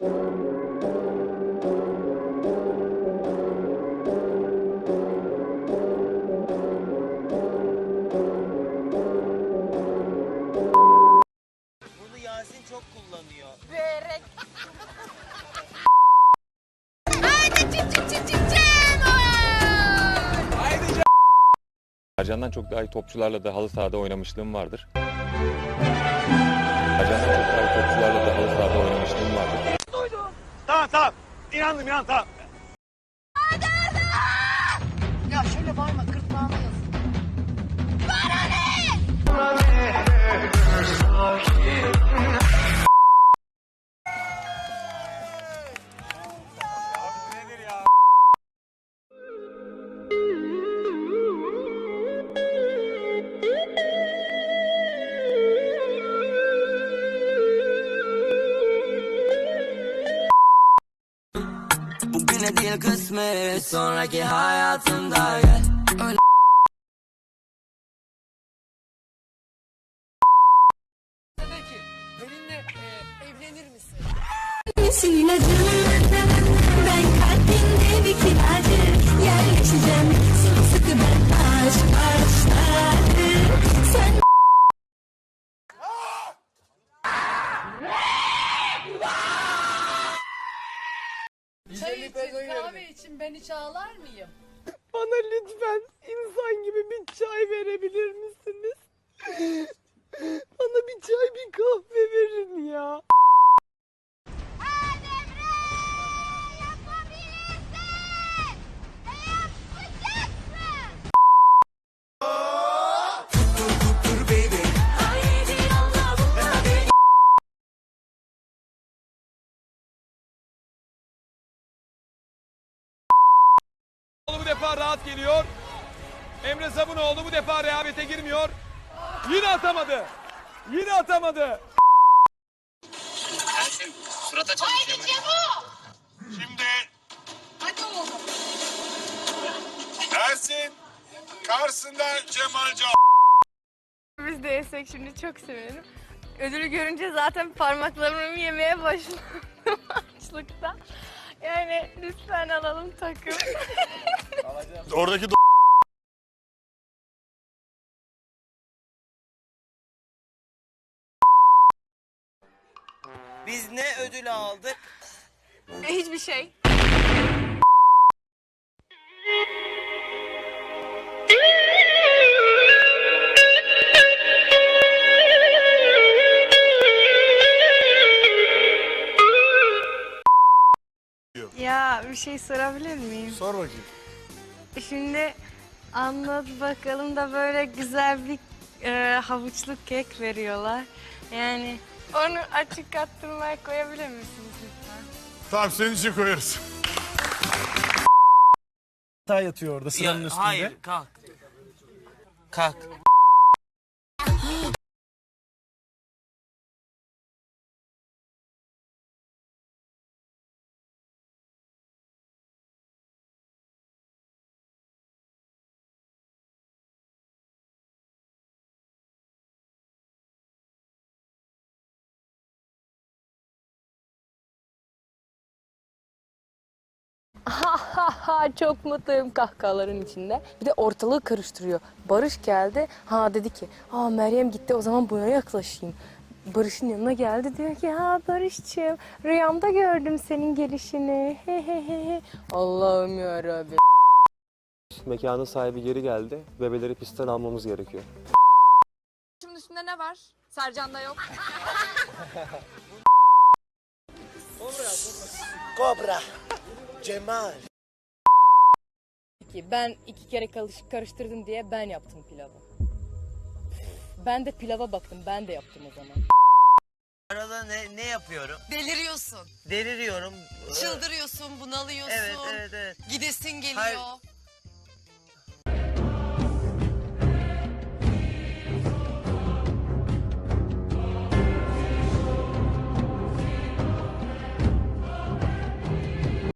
Bunu Yasin çok kullanıyor. Börek. Ercan'dan çok daha iyi topçularla da halı sahada oynamışlığım vardır. İnandım inan tamam. Ya şöyle bağırma Değil kısmet Sonraki hayatımda gel Öyle misin ilacım? Ben kalbinde bir kiracı Çay için, kahve için ben hiç ağlar mıyım? Bana lütfen insan gibi bir çay verebilir misiniz? Defa rahat geliyor. Emre Sabunoğlu bu defa rehavete girmiyor. Yine atamadı. Yine atamadı. Şimdi Ersin karşısında Cemal Can. Biz de yesek şimdi çok sevinirim. Ödülü görünce zaten parmaklarımı yemeye başladım açlıkta. Yani lütfen alalım takım. Oradaki Biz ne ödül aldık? Hiçbir şey. Ya bir şey sorabilir miyim? Sor bakayım. Şimdi anlat bakalım da böyle güzel bir e, havuçlu kek veriyorlar. Yani onu açık arttırmaya koyabilir misiniz lütfen? Tamam senin için koyarız. Hata yatıyor orada Ya, hayır kalk. Kalk. Ha çok mutluyum kahkahaların içinde. Bir de ortalığı karıştırıyor. Barış geldi. Ha dedi ki, "Aa Meryem gitti o zaman buna yaklaşayım." Barış'ın yanına geldi diyor ki, "Ha Barış'cığım, rüyamda gördüm senin gelişini." He he he he. Allah'ım ya Rabbi. Mekanın sahibi geri geldi. Bebeleri pistten almamız gerekiyor. Şimdi üstünde ne var? Sercan'da yok. Kobra. Cemal. Ki ben iki kere karış- karıştırdım diye ben yaptım pilavı. Ben de pilava baktım. Ben de yaptım o zaman. Arada ne, ne yapıyorum? Deliriyorsun. Deliriyorum. Çıldırıyorsun, bunalıyorsun. Evet evet evet. Gidesin geliyor. Hayır.